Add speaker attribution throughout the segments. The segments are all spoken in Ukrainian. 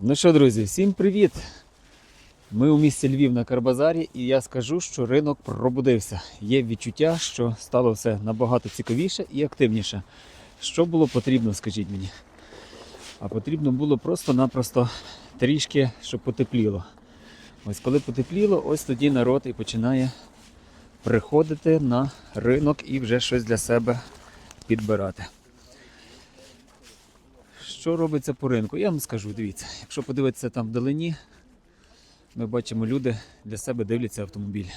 Speaker 1: Ну що, друзі, всім привіт! Ми у місті Львів на Карбазарі, і я скажу, що ринок пробудився. Є відчуття, що стало все набагато цікавіше і активніше. Що було потрібно, скажіть мені? А потрібно було просто-напросто трішки, щоб потепліло. Ось коли потепліло, ось тоді народ і починає приходити на ринок і вже щось для себе підбирати. Що робиться по ринку? Я вам скажу, дивіться, якщо подивитися там вдалині, ми бачимо, люди для себе дивляться автомобіль.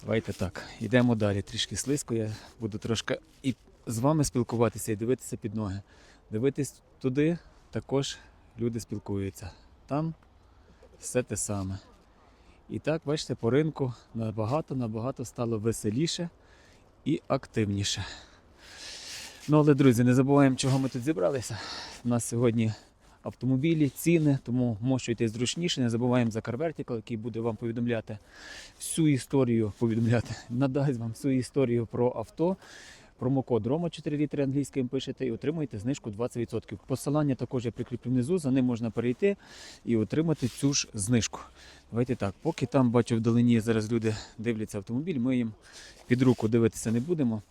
Speaker 1: Давайте так, йдемо далі. Трішки слизько, я буду трошки і з вами спілкуватися і дивитися під ноги. Дивитись туди також люди спілкуються. Там все те саме. І так, бачите, по ринку набагато-набагато стало веселіше і активніше. Ну, але, друзі, не забуваємо, чого ми тут зібралися. У нас сьогодні автомобілі, ціни, тому мощуйте зручніше. Не забуваємо за CarVertical, який буде вам повідомляти всю історію, повідомляти, надасть вам всю історію про авто. Промокод Рома 4 літри англійським пишете і отримуєте знижку 20%. Посилання також я прикріплю внизу, за ним можна перейти і отримати цю ж знижку. Давайте так, поки там бачу вдалині зараз люди дивляться автомобіль, ми їм під руку дивитися не будемо.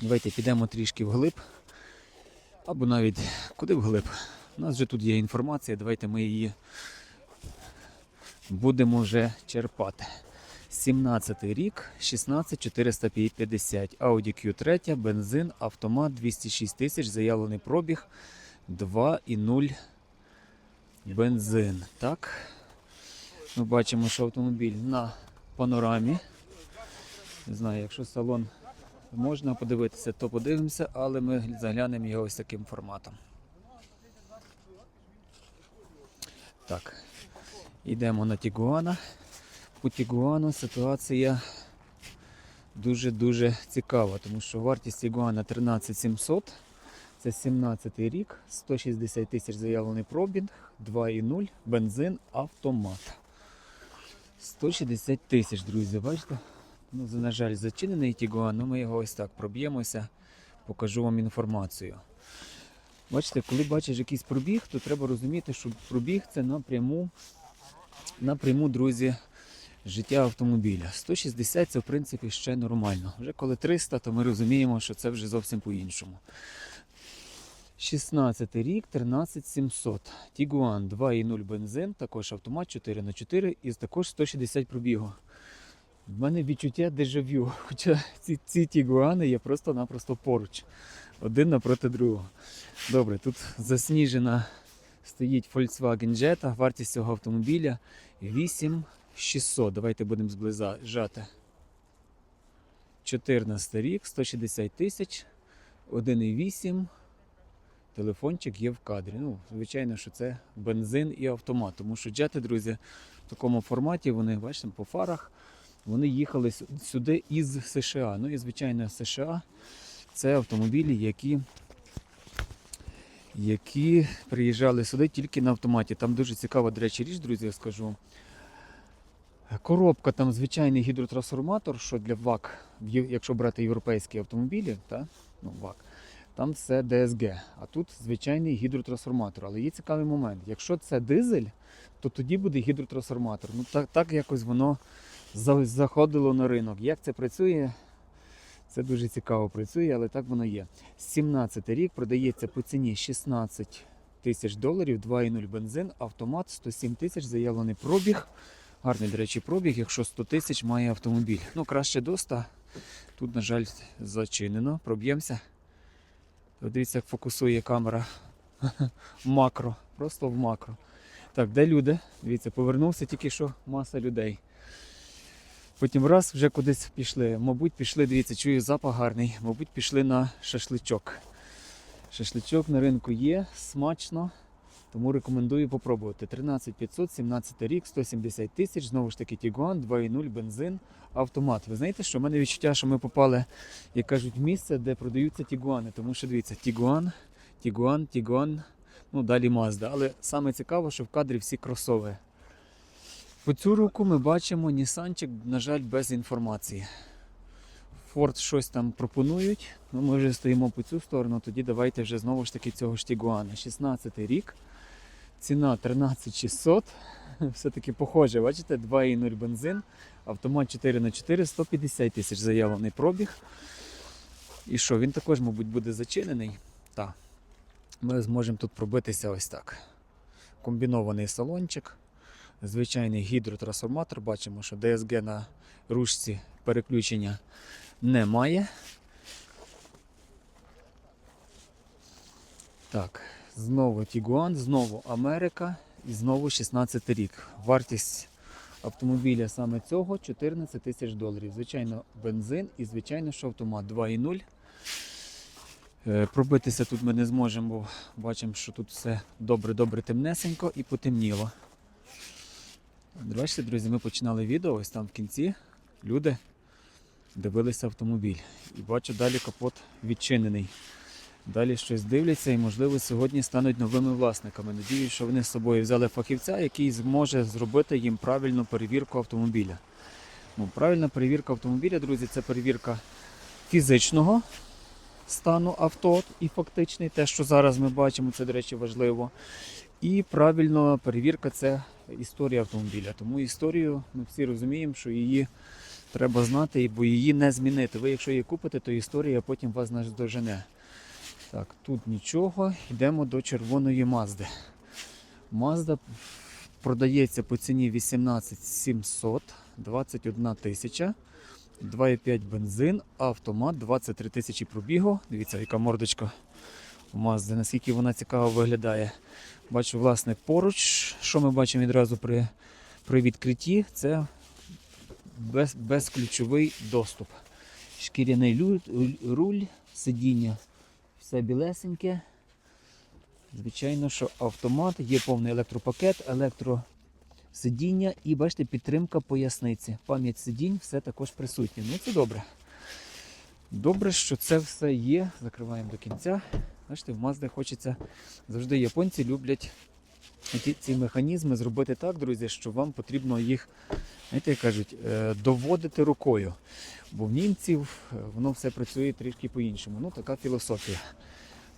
Speaker 1: Давайте підемо трішки вглиб. Або навіть куди вглиб. У нас вже тут є інформація, давайте ми її будемо вже черпати. 17 рік, 16450, Audi Q3, бензин, автомат 206 тисяч, заявлений пробіг 2,0 бензин. Так. Ми бачимо, що автомобіль на панорамі. Не знаю, якщо салон можна подивитися, то подивимося, але ми заглянемо його ось таким форматом. Так, йдемо на Тігуана. По Тігуану ситуація дуже-дуже цікава, тому що вартість Тігуана 13700. Це 17 рік, 160 тисяч заявлений пробіг, 2,0, бензин, автомат. 160 тисяч, друзі, бачите? Ну, на жаль, зачинений Тігуан, ну ми його ось так проб'ємося, покажу вам інформацію. Бачите, коли бачиш якийсь пробіг, то треба розуміти, що пробіг це напряму, напряму, друзі, життя автомобіля. 160 це в принципі ще нормально. Вже коли 300, то ми розуміємо, що це вже зовсім по-іншому. 16 рік, 13700. Тігуан 2,0 бензин, також автомат 4х4 і також 160 пробігу. В мене відчуття дежавю, хоча ці, ці тігуани є просто-напросто поруч, один напроти другого. Добре, тут засніжена стоїть Volkswagen Jetta, вартість цього автомобіля 8600. Давайте будемо зближати. 14 рік, 160 тисяч, 1,8. Телефончик є в кадрі. Ну, звичайно, що це бензин і автомат, тому що джети, друзі, в такому форматі вони, бачите, по фарах. Вони їхали сюди із США. Ну і звичайно, США це автомобілі, які, які приїжджали сюди тільки на автоматі. Там дуже цікава, до речі, річ, друзі, я скажу. Коробка там звичайний гідротрансформатор, що для ВАК, якщо брати європейські автомобілі, та, ну, ВАК, там все ДСГ, а тут звичайний гідротрансформатор. Але є цікавий момент. Якщо це дизель, то тоді буде гідротрансформатор. Ну так, так якось воно заходило на ринок. Як це працює? Це дуже цікаво працює, але так воно є. 17 рік продається по ціні 16 тисяч доларів, 2,0 бензин, автомат 107 тисяч, заявлений пробіг. Гарний, до речі, пробіг, якщо 100 тисяч має автомобіль. Ну, краще до 100. Тут, на жаль, зачинено. Проб'ємося. Дивіться, як фокусує камера макро. Просто в макро. Так, де люди? Дивіться, повернувся тільки що маса людей. Потім раз вже кудись пішли. Мабуть, пішли, дивіться, чую запах гарний. Мабуть, пішли на шашличок. Шашличок на ринку є, смачно. Тому рекомендую попробувати. 13500, 17 рік, 170 тисяч, знову ж таки Тігуан, 2.0 бензин, автомат. Ви знаєте, що в мене відчуття, що ми попали, як кажуть, в місце, де продаються Тігуани. Тому що дивіться, Тігуан, Тігуан, Тігуан, ну далі Mazda. Але саме цікаво, що в кадрі всі кросовери. По цю руку ми бачимо Нісанчик, на жаль, без інформації. Форд щось там пропонують. Ну, ми вже стоїмо по цю сторону, тоді давайте вже знову ж таки цього ж Тігуана. 16 рік. Ціна 13600. Все-таки похоже, бачите, 2,0 бензин, автомат 4 х 4 150 тисяч заявлений пробіг. І що, він також, мабуть, буде зачинений. Так. Ми зможемо тут пробитися ось так. Комбінований салончик, звичайний гідротрансформатор. Бачимо, що DSG на ручці переключення немає. Так, знову Тігуан, знову Америка і знову 16 рік. Вартість автомобіля саме цього 14 тисяч доларів. Звичайно, бензин і звичайно, що автомат 2.0. Е, Пробитися тут ми не зможемо, бо бачимо, що тут все добре-добре темнесенько і потемніло. Бачите, друзі, ми починали відео, ось там в кінці люди дивилися автомобіль. І бачу, далі капот відчинений. Далі щось дивляться і, можливо, сьогодні стануть новими власниками. Надіюсь, що вони з собою взяли фахівця, який зможе зробити їм правильну перевірку автомобіля. Ну, правильна перевірка автомобіля, друзі, це перевірка фізичного стану авто і фактичний, те, що зараз ми бачимо, це, до речі, важливо. І правильна перевірка це історія автомобіля. Тому історію ми всі розуміємо, що її треба знати, бо її не змінити. Ви, якщо її купите, то історія потім вас наздожене. Так, тут нічого. Йдемо до червоної Мазди. Мазда продається по ціні 18 700, 21 тисяча, 2,5 бензин, автомат, 23 тисячі пробігу. Дивіться, яка мордочка Мазди, наскільки вона цікаво виглядає. Бачу, власне, поруч, що ми бачимо відразу при, при відкритті, це без, безключовий доступ. Шкіряний лю- руль, сидіння все білесеньке. Звичайно, що автомат, є повний електропакет, електросидіння і бачите, підтримка поясниці. Пам'ять сидінь, все також присутнє. Ну це добре. Добре, що це все є. Закриваємо до кінця. Бачите, в Mazda хочеться завжди японці люблять ці, ці механізми зробити так, друзі, що вам потрібно їх, знаєте, як кажуть, е, доводити рукою. Бо в німців е, воно все працює трішки по-іншому. Ну, така філософія.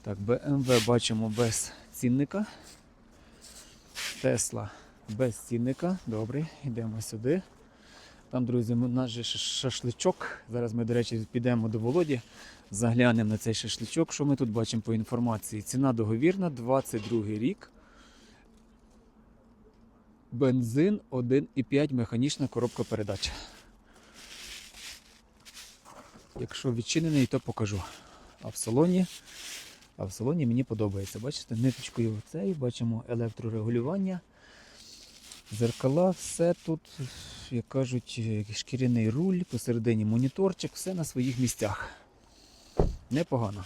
Speaker 1: Так, BMW бачимо без цінника. Тесла без цінника. Добре, йдемо сюди. Там, друзі, у нас же шашличок. Зараз ми, до речі, підемо до Володі, заглянемо на цей шашличок. Що ми тут бачимо по інформації? Ціна договірна, 22 рік. Бензин 1,5 механічна коробка передач. Якщо відчинений, то покажу. А в салоні, а в салоні мені подобається. Бачите, ниточкою цей, бачимо електрорегулювання. Зеркала, все тут, як кажуть, е, шкіряний руль, посередині моніторчик, все на своїх місцях. Непогано.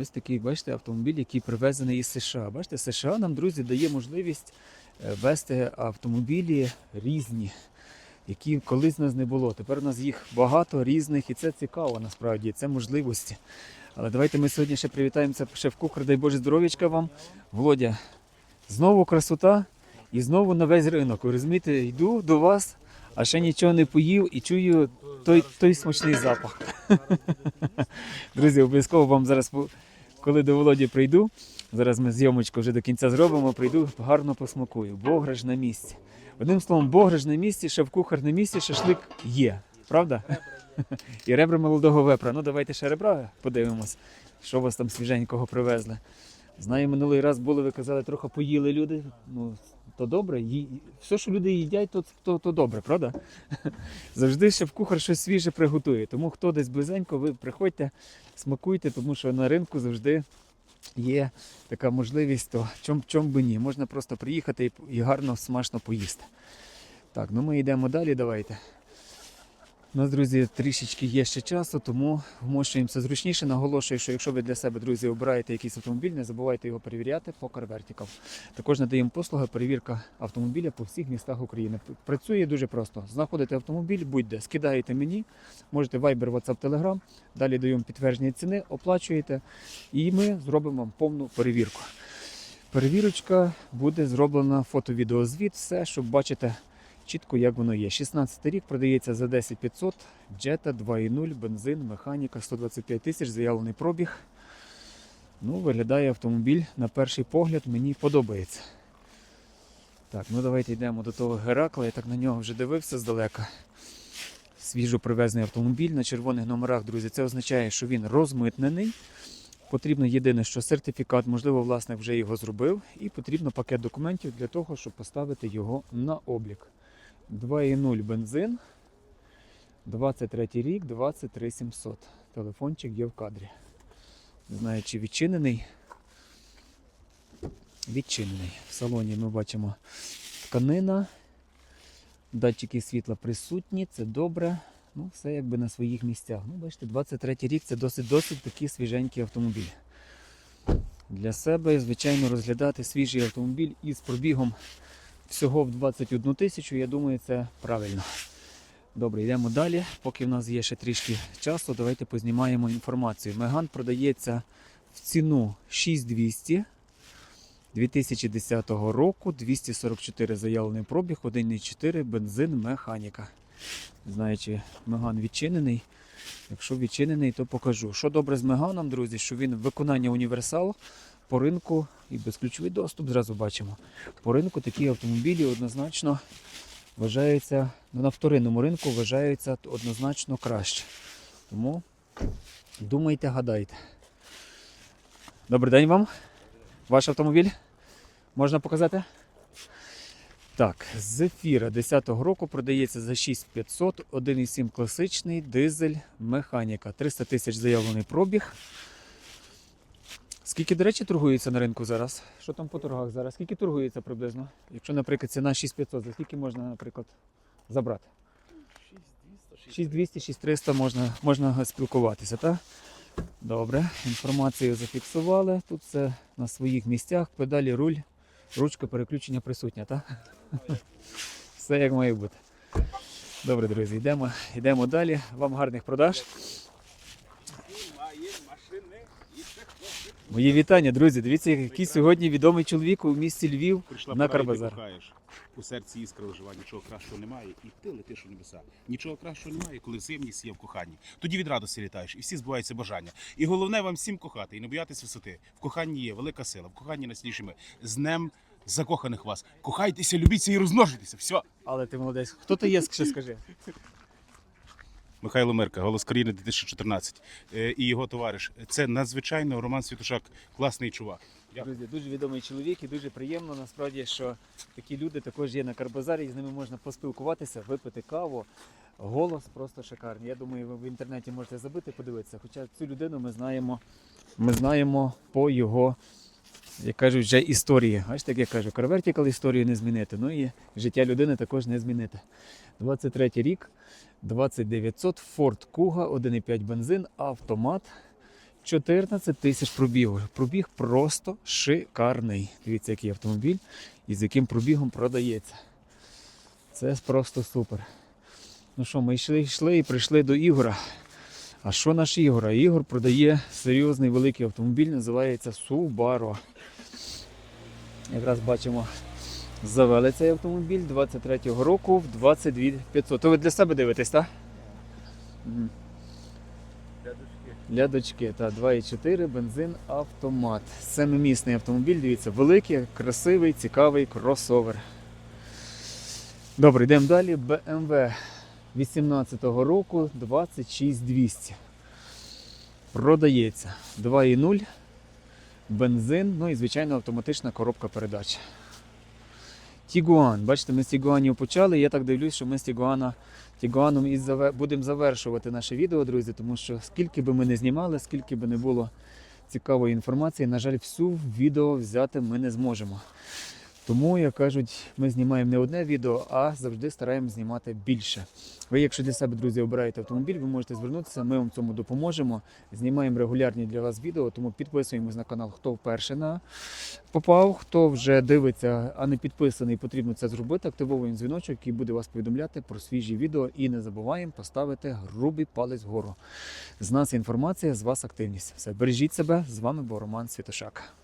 Speaker 1: Ось такий, бачите, автомобіль, який привезений із США. Бачите, США нам, друзі, дає можливість е, вести автомобілі різні, які колись нас не було. Тепер у нас їх багато різних, і це цікаво насправді, це можливості. Але давайте ми сьогодні ще привітаємося шеф-кухар, дай Боже здоров'ячка вам. Володя, знову красота і знову на весь ринок. Розумієте, йду до вас, а ще нічого не поїв і чую той, той смачний запах. Друзі, обов'язково вам зараз, коли до Володі прийду, зараз ми зйомочку вже до кінця зробимо, прийду, гарно посмакую. Бограш на місці. Одним словом, бограш на місці, шеф-кухар на місці, шашлик є. Правда? І ребра молодого вепра. Ну давайте ще ребра подивимось, що у вас там свіженького привезли. Знаю, минулий раз були, ви казали, трохи поїли люди. Ну, то добре. Ї- Все, що люди їдять, то, то, то добре, правда? Завжди шеф-кухар щось свіже приготує. Тому хто десь близенько, ви приходьте, смакуйте, тому що на ринку завжди є така можливість, то чом, чом би ні. Можна просто приїхати і гарно, смачно поїсти. Так, ну ми йдемо далі, давайте. У нас, друзі, трішечки є ще часу, тому вмощуємося зручніше. Наголошую, що якщо ви для себе, друзі, обираєте якийсь автомобіль, не забувайте його перевіряти по Car Vertical. Також надаємо послуги перевірка автомобіля по всіх містах України. Працює дуже просто. Знаходите автомобіль, будь-де, скидаєте мені, можете Viber, WhatsApp, Telegram, далі даємо підтвердження ціни, оплачуєте, і ми зробимо вам повну перевірку. Перевірочка буде зроблена фото-відеозвіт, все, щоб бачити чітко, як воно є. 16 рік продається за 10 500, Jetta 2.0, бензин, механіка, 125 тисяч, заявлений пробіг. Ну, виглядає автомобіль на перший погляд, мені подобається. Так, ну давайте йдемо до того Геракла. Я так на нього вже дивився здалека. Свіжо привезений автомобіль на червоних номерах, друзі. Це означає, що він розмитнений. Потрібно єдине, що сертифікат, можливо, власник вже його зробив, і потрібно пакет документів для того, щоб поставити його на облік. 2,0 бензин, 23 рік, 23 700. Телефончик є в кадрі. Не знаю, чи відчинений. Відчинений. В салоні ми бачимо тканина, датчики світла присутні, це добре. Ну, все якби на своїх місцях. Ну, бачите, 23 рік це досить досить такий свіженький автомобіль. Для себе, звичайно, розглядати свіжий автомобіль із пробігом всього в 21 тисячу, я думаю, це правильно. Добре, йдемо далі. Поки в нас є ще трішки часу, давайте познімаємо інформацію. Меган продається в ціну 6200 2010 року, 244 заявлений пробіг, 1,4 бензин механіка. Не знаю, чи Меган відчинений. Якщо відчинений, то покажу. Що добре з Меганом, друзі, що він виконання універсал по ринку і безключовий доступ зразу бачимо. По ринку такі автомобілі однозначно вважаються, ну, на вторинному ринку вважаються однозначно краще. Тому думайте, гадайте. Добрий день вам. Ваш автомобіль? Можна показати? Так, Зефіра 10-го року продається за 6500, 1,7 класичний, дизель, механіка. 300 тисяч заявлений пробіг. Скільки, до речі, торгується на ринку зараз? Що там по торгах зараз? Скільки торгується приблизно? Якщо, наприклад, ціна 6500, за скільки можна, наприклад, забрати? 6200, 6300 можна, можна спілкуватися, так? Добре, інформацію зафіксували. Тут все на своїх місцях. Педалі, руль, ручка переключення присутня, так? Все як має бути. Добре, друзі, йдемо, йдемо далі. Вам гарних продаж. Мої вітання, друзі. Дивіться, який сьогодні відомий чоловік у місті Львів
Speaker 2: Прийшла
Speaker 1: на
Speaker 2: пора, і ти
Speaker 1: Карбазар.
Speaker 2: кохаєш. У серці іскра ожива, нічого кращого немає, і ти летиш у небеса. Нічого кращого немає, коли взаємність є в коханні. Тоді від радості літаєш, і всі збуваються бажання. І головне вам всім кохати і не боятись висоти. В коханні є велика сила, в коханні найсильніші ми. З днем закоханих вас. Кохайтеся, любіться і розмножуйтеся. Все.
Speaker 1: Але ти молодець. Хто ти є, ще скажи?
Speaker 2: Михайло Мирка, голос країни 2014. Е, І його товариш. Це надзвичайно Роман Світушак, класний чувак.
Speaker 1: Друзі, дуже відомий чоловік і дуже приємно насправді, що такі люди також є на Карбазарі, і з ними можна поспілкуватися, випити каву. Голос просто шикарний. Я думаю, ви в інтернеті можете забити, подивитися. Хоча цю людину ми знаємо, ми знаємо по його, як кажуть, вже історії. Бачите, як я кажу, Карвертікал історію не змінити. Ну і життя людини також не змінити. 23 рік, 2900, Ford Kuga, 1,5 бензин, автомат. 14 тисяч пробігу. Пробіг просто шикарний. Дивіться, який автомобіль і з яким пробігом продається. Це просто супер. Ну що, ми йшли, йшли і прийшли до Ігора. А що наш Ігор? Ігор продає серйозний великий автомобіль, називається Subaru. Якраз бачимо, завели цей автомобіль 23-го року в 22 500. То ви для себе дивитесь, так? Мгм. Для дочки, та 2,4 бензин автомат. Семимісний автомобіль, дивіться, великий, красивий, цікавий кросовер. Добре, йдемо далі. BMW 18-го року 26200. Продається 2,0 бензин, ну і звичайно автоматична коробка передач. Тігуан. Бачите, ми з Тігуанів почали. Я так дивлюсь, що ми з Тігуана, Тігуаном і заве- будемо завершувати наше відео, друзі, тому що скільки би ми не знімали, скільки би не було цікавої інформації, на жаль, всю відео взяти ми не зможемо. Тому, як кажуть, ми знімаємо не одне відео, а завжди стараємося знімати більше. Ви, якщо для себе, друзі, обираєте автомобіль, ви можете звернутися, ми вам цьому допоможемо. Знімаємо регулярні для вас відео, тому підписуємось на канал, хто вперше на попав, хто вже дивиться, а не підписаний, потрібно це зробити. Активовуємо дзвіночок, який буде вас повідомляти про свіжі відео. І не забуваємо поставити грубий палець вгору. З нас інформація, з вас активність. Все, бережіть себе. З вами був Роман Світошак.